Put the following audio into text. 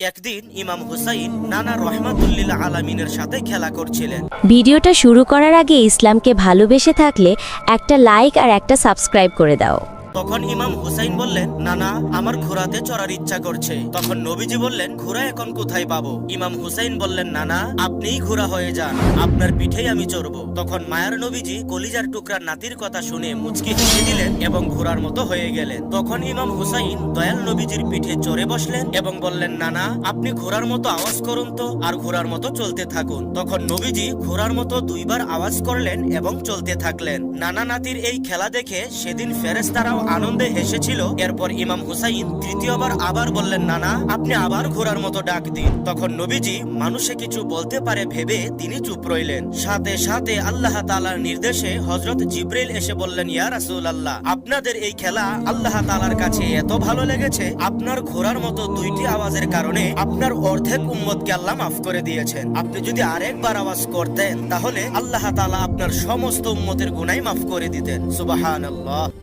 একদিন ইমাম হুসাইন নানা রহমাতুল্লিল আলামিনের সাথে খেলা করছিলেন। ভিডিওটা শুরু করার আগে ইসলামকে ভালোবেসে থাকলে একটা লাইক আর একটা সাবস্ক্রাইব করে দাও। তখন ইমাম হুসাইন বললেন, নানা, আমার ঘোড়াতে চড়ার ইচ্ছা করছে। তখন নবীজি বললেন, ঘোড়া এখন কোথায় পাবো? ইমাম হুসাইন বললেন, নানা, আপনিই ঘোড়া হয়ে যান, আপনার পিঠেই আমি চড়বো। তখন মায়ার নবীজি কলিজার টুকরার নাতির কথা শুনে মুচকি হেসে দিলেন এবং ঘোড়ার মতো হয়ে গেলেন। তখন ইমাম হুসাইন দয়াল নবীজির পিঠে চড়ে বসলেন এবং বললেন, নানা, আপনি ঘোড়ার মতো আওয়াজ করুন তো, আর ঘোড়ার মতো চলতে থাকুন। তখন নবীজি ঘোড়ার মতো দুইবার আওয়াজ করলেন এবং চলতে থাকলেন। নানা নাতির এই খেলা দেখে সেদিন ফেরেস্তারাও আনন্দে হেসেছিল। এরপর ইমাম হুসাইন তৃতীয়বার আবার বললেন, নানা, আপনি আবার ঘোড়ার মতো ডাক দিন। তখন নবীজি, মানুষে কিছু বলতে পারে ভেবে তিনি চুপ রইলেন। সাথে সাথে আল্লাহ তালার নির্দেশে হজরত জিব্রাইল এসে বললেন, ইয়া রাসূল আল্লাহ আপনাদের এই খেলা আল্লাহ তালার কাছে এত ভালো লেগেছে? আপনার ঘোড়ার মতো দুইটি আওয়াজের কারণে আপনার অর্ধেক উম্মতকে আল্লাহ মাফ করে দিয়েছেন। আপনি যদি আরেকবার আওয়াজ করতেন, তাহলে আল্লাহ তাআলা আপনার সমস্ত উম্মতের গুনাই মাফ করে দিতেন। সুবাহান